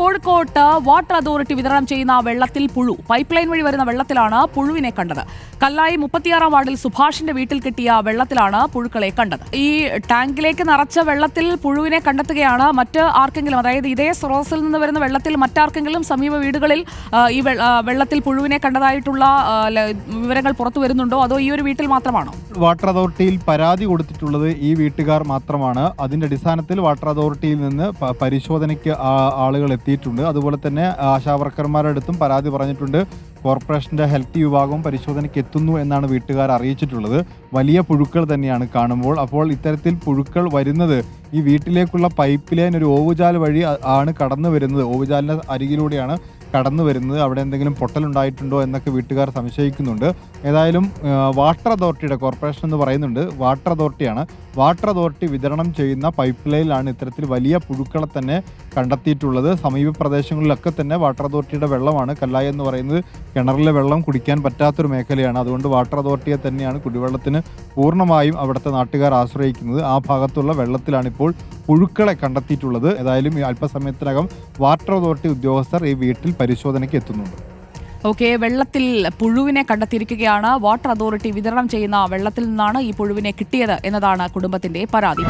കോഴിക്കോട്ട് water authority വിതരണം ചെയ്യുന്ന വെള്ളത്തിൽ പുഴു പൈപ്പ് ലൈൻ വഴി വരുന്ന വെള്ളത്തിലാണ് പുഴുവിനെ കണ്ടത്. കല്ലായി മുപ്പത്തിയാറാം വാർഡിൽ സുഭാഷിന്റെ വീട്ടിൽ കിട്ടിയ വെള്ളത്തിലാണ് പുഴുക്കളെ കണ്ടത്. ഈ ടാങ്കിലേക്ക് നിറച്ച വെള്ളത്തിൽ പുഴുവിനെ കണ്ടെത്തുകയാണ് മറ്റ് ആർക്കെങ്കിലും അതായത് ഇതേ സ്രോതസ്സിൽ നിന്ന് വരുന്ന വെള്ളത്തിൽ മറ്റാർക്കെങ്കിലും സമീപ വീടുകളിൽ ഈ വെള്ളത്തിൽ പുഴുവിനെ കണ്ടതായിട്ടുള്ള വിവരങ്ങൾ പുറത്തു വരുന്നുണ്ടോ? അതോ ഈ ഒരു വീട്ടിൽ മാത്രമാണോ? വാട്ടർ അതോറിറ്റിയിൽ പരാതി കൊടുത്തിട്ടുള്ളത് ഈ വീട്ടുകാർ മാത്രമാണ്. അതിന്റെ അടിസ്ഥാനത്തിൽ വാട്ടർ അതോറിറ്റിയിൽ നിന്ന് പരിശോധനയ്ക്ക് ആളുകൾ ആളുകൾ എത്തിയിട്ടുണ്ട്. അതുപോലെ തന്നെ ആശാവർക്കർമാരുടെ അടുത്തും പരാതി പറഞ്ഞിട്ടുണ്ട്. കോർപ്പറേഷന്റെ ഹെൽത്ത് വിഭാഗവും പരിശോധനയ്ക്ക് എത്തുന്നു എന്നാണ് വീട്ടുകാർ അറിയിച്ചിട്ടുള്ളത്. വലിയ പുഴുക്കൾ തന്നെയാണ് കാണുമ്പോൾ. അപ്പോൾ ഇത്തരത്തിൽ പുഴുക്കൾ വരുന്നത് ഈ വീട്ടിലേക്കുള്ള പൈപ്പ് ലൈൻ ഒരു ഓവുചാൽ വഴി ആണ് കടന്നു വരുന്നത്. ഓവുചാലിന്റെ അരികിലൂടെയാണ് കടന്നു വരുന്നത്. അവിടെ എന്തെങ്കിലും പൊട്ടലുണ്ടായിട്ടുണ്ടോ എന്നൊക്കെ വീട്ടുകാർ സംശയിക്കുന്നുണ്ട്. ഏതായാലും വാട്ടർ അതോറിറ്റിയുടെ കോർപ്പറേഷൻ എന്ന് പറയുന്നുണ്ട്. വാട്ടർ അതോറിറ്റിയാണ്. വാട്ടർ അതോറിറ്റി വിതരണം ചെയ്യുന്ന പൈപ്പ് ലൈനിലാണ് ഇത്തരത്തിൽ വലിയ പുഴുക്കളെ തന്നെ കണ്ടെത്തിയിട്ടുള്ളത്. സമീപ പ്രദേശങ്ങളിലൊക്കെ തന്നെ വാട്ടർ അതോറിറ്റിയുടെ വെള്ളമാണ് കല്ലായി എന്ന് പറയുന്നത് കിണറിലെ വെള്ളം കുടിക്കാൻ പറ്റാത്തൊരു മേഖലയാണ്. അതുകൊണ്ട് വാട്ടർ അതോറിറ്റിയെ തന്നെയാണ് കുടിവെള്ളത്തിന് പൂർണമായും അവിടുത്തെ നാട്ടുകാർ ആശ്രയിക്കുന്നത്. ആ ഭാഗത്തുള്ള വെള്ളത്തിലാണ് ഇപ്പോൾ പുഴുക്കളെ കണ്ടെത്തിയിട്ടുള്ളത്. ഏതായാലും അല്പസമയത്തിനകം വാട്ടർ അതോറിറ്റി ഉദ്യോഗസ്ഥർ ഈ വീട്ടിൽ പരിശോധനയ്ക്ക് എത്തുന്നുണ്ട്. ഓക്കെ വെള്ളത്തിൽ പുഴുവിനെ കണ്ടെത്തിയിരിക്കുകയാണ്. വാട്ടർ അതോറിറ്റി വിതരണം ചെയ്യുന്ന വെള്ളത്തിൽ നിന്നാണ് ഈ പുഴുവിനെ കിട്ടിയത് എന്നതാണ് കുടുംബത്തിന്റെ പരാതി.